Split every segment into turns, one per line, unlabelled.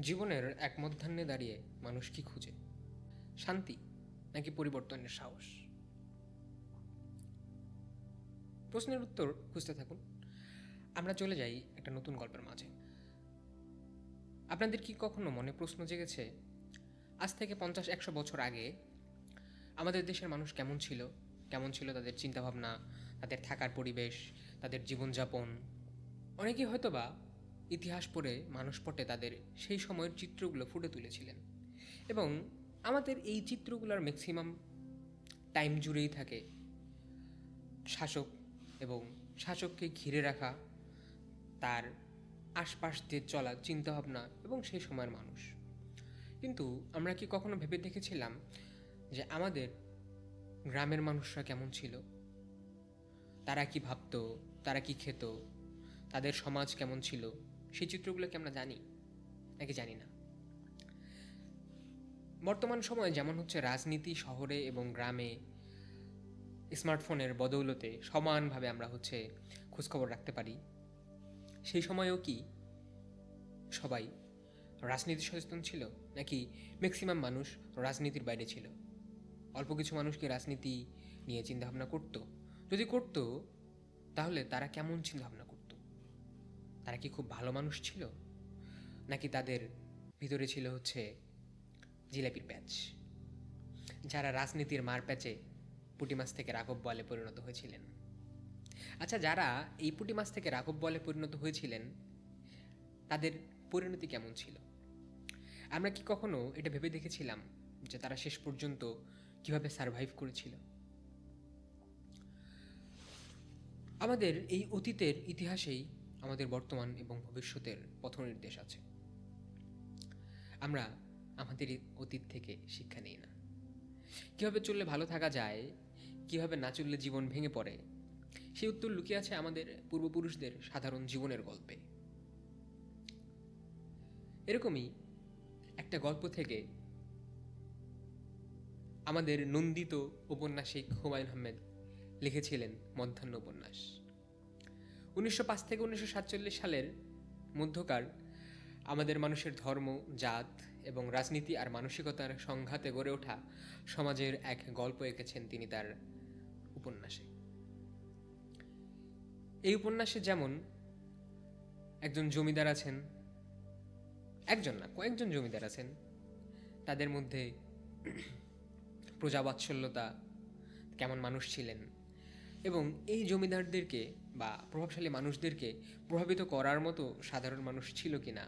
জীবনের এক মধ্যাহ্নে দাঁড়িয়ে মানুষ কি খুঁজে? শান্তি নাকি পরিবর্তনের সাহস? প্রশ্নের উত্তর খুঁজতে থাকুন। আমরা চলে যাই একটা নতুন গল্পের মাঝে। আপনাদের কি কখনো মনে প্রশ্ন জেগেছে, আজ থেকে পঞ্চাশ, একশো বছর আগে আমাদের দেশের মানুষ কেমন ছিল? কেমন ছিল তাদের চিন্তাভাবনা, তাদের থাকার পরিবেশ, তাদের জীবনযাপন? অনেকেই হয়তোবা ইতিহাস পড়ে মানুষ পটে তাদের সেই সময়ের চিত্রগুলো ফুটে তুলেছিলেন। এবং আমাদের এই চিত্রগুলোর ম্যাক্সিমাম টাইম জুড়েই থাকে শাসক এবং শাসককে ঘিরে রাখা, তার আশপাশ দিয়ে চলা চিন্তাভাবনা এবং সেই সময়ের মানুষ। কিন্তু আমরা কি কখনো ভেবে দেখেছিলাম যে আমাদের গ্রামের মানুষরা কেমন ছিল? তারা কি ভাবতো? তারা কি খেত? তাদের সমাজ কেমন ছিল? সেই চিত্রগুলো কি আমরা জানি নাকি জানি না? বর্তমান সময়ে যেমন হচ্ছে রাজনীতি শহরে এবং গ্রামে স্মার্টফোনের বদৌলতে সমানভাবে আমরা হচ্ছে খোঁজখবর রাখতে পারি। সেই সময়েও কি সবাই রাজনীতি সচেতন ছিল নাকি ম্যাক্সিমাম মানুষ রাজনীতির বাইরে ছিল? অল্প কিছু মানুষ কি রাজনীতি নিয়ে চিন্তাভাবনা করতো? যদি করতো, তাহলে তারা কেমন চিন্তাভাবনা তারা কি খুব ভালো মানুষ ছিল? নাকি তাদের ভিতরে ছিল হচ্ছে জিলাপির প্যাচ? যারা রাজনীতির মার প্যাচে পুঁটি মাছ থেকে রাঘব বলে পরিণত হয়েছিলেন। আচ্ছা যারা এই পুঁটি মাছ থেকে রাঘব বলে পরিণত হয়েছিলেন, তাদের পরিণতি কেমন ছিল? আমরা কি কখনো এটা ভেবে দেখেছিলাম যে তারা শেষ পর্যন্ত কীভাবে সারভাইভ করেছিল? আমাদের এই অতীতের ইতিহাসেই আমাদের বর্তমান এবং ভবিষ্যতের পথনির্দেশ আছে। আমরা আমাদের অতীত থেকে শিক্ষা নিই না। কীভাবে চললে ভালো থাকা যায়, কীভাবে না চললে জীবন ভেঙে পড়ে, সেই উত্তর লুকিয়ে আছে আমাদের পূর্বপুরুষদের সাধারণ জীবনের গল্পে। এরকমই একটা গল্প থেকে আমাদের নন্দিত উপন্যাসিক হুমায়ুন আহমেদ লিখেছিলেন মধ্যাহ্ন উপন্যাস। উনিশশো পাঁচ থেকে উনিশশো সাতচল্লিশ সালের মধ্যকার আমাদের মানুষের ধর্ম, জাত এবং রাজনীতি আর মানসিকতার সংঘাতে গড়ে ওঠা সমাজের এক গল্প এঁকেছেন তিনি তার উপন্যাসে। এই উপন্যাসে যেমন একজন জমিদার আছেন, একজন না, কয়েকজন জমিদার আছেন, তাদের মধ্যে প্রজাবাৎসল্যতা, কেমন মানুষ ছিলেন এবং এই জমিদারদেরকে বা প্রভাবশালী মানুষদেরকে প্রভাবিত করার মতো সাধারণ মানুষ ছিল কি না?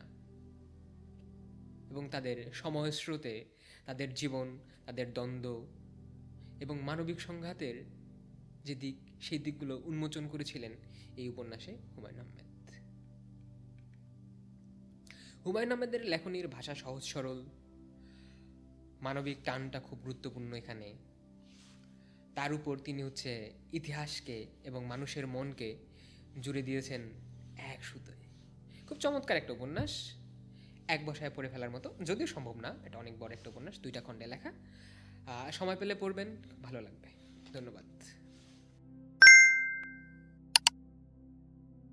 এবং তাদের সময়স্রোতে তাদের জীবন, তাদের দ্বন্দ্ব এবং মানবিক সংঘাতের যে দিক, সেই দিকগুলো উন্মোচন করেছিলেন এই উপন্যাসে হুমায়ুন আহমেদ। হুমায়ুন আহমেদের লেখনীর ভাষা সহজ সরল। মানবিক টানটা খুব গুরুত্বপূর্ণ এখানে। তার উপর তিনি হচ্ছে ইতিহাসকে এবং মানুষের মনকে জুড়ে দিয়েছেন এক সুতোয়। খুব চমৎকার একটা উপন্যাস। এক বসায় পড়ে ফেলার মতো, যদিও সম্ভব না, এটা অনেক বড় একটা উপন্যাস, দুইটা খণ্ডে লেখা। সময় পেলে পড়বেন, ভালো লাগবে। ধন্যবাদ।